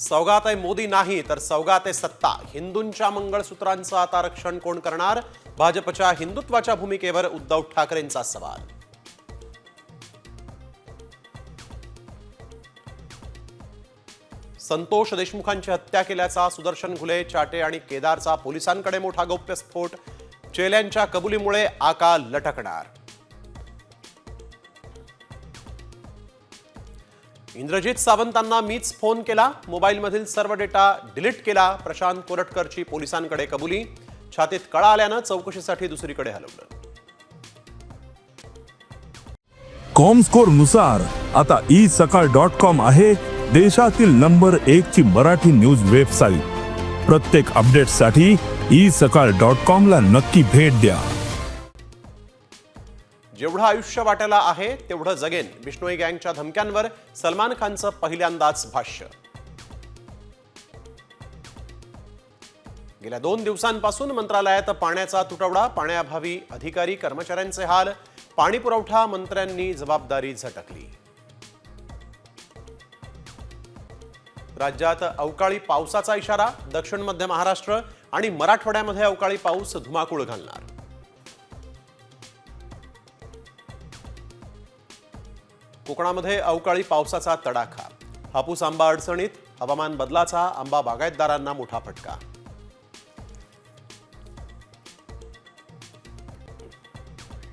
सौगात आहे मोदी नाही तर सौगात आहे सत्ता. हिंदूंच्या मंगळसूत्रांचं आता रक्षण कोण करणार? भाजपच्या हिंदुत्वाच्या भूमिकेवर उद्धव ठाकरेंचा सवाल. संतोष देशमुखांची हत्या केल्याचा सुदर्शन घुले चाटे आणि केदारचा पोलिसांकडे मोठा गौप्यस्फोट. चेल्यांच्या कबुलीमुळे आका लटकणार. इंद्रजित सावंतांना मीच फोन केला. मोबाईलमधील सर्व डेटा डिलीट केला. प्रशांत कोरटकरची पोलिसांकडे कबुली. छातीत कळा आल्यानं चौकशीसाठी दुसरीकडे हलवलं. कॉमस्कोरनुसार आता ई सकाळ डॉट कॉम आहे देशातील नंबर एक ची मराठी न्यूज वेबसाईट. प्रत्येक अपडेटसाठी ई सकाळ डॉट कॉम ला नक्की भेट द्या. जेवढं आयुष्य वाटायला आहे तेवढं जगेन. बिष्णोई गँगच्या धमक्यांवर सलमान खानचं पहिल्यांदाच भाष्य. गेल्या दोन दिवसांपासून मंत्रालयात पाण्याचा तुटवडा पाण्याअभावी अधिकारी कर्मचाऱ्यांचे हाल पाणी पुरवठा मंत्र्यांनी जबाबदारी झटकली. राज्यात अवकाळी पावसाचा इशारा दक्षिण मध्य महाराष्ट्र आणि मराठवाड्यामध्ये अवकाळी पाऊस धुमाकूळ घालणार. कोकणामध्ये अवकाळी पावसाचा तडाखा. हापूस आंबा अडचणीत हवामान बदलाचा आंबा बागायतदारांना मोठा फटका.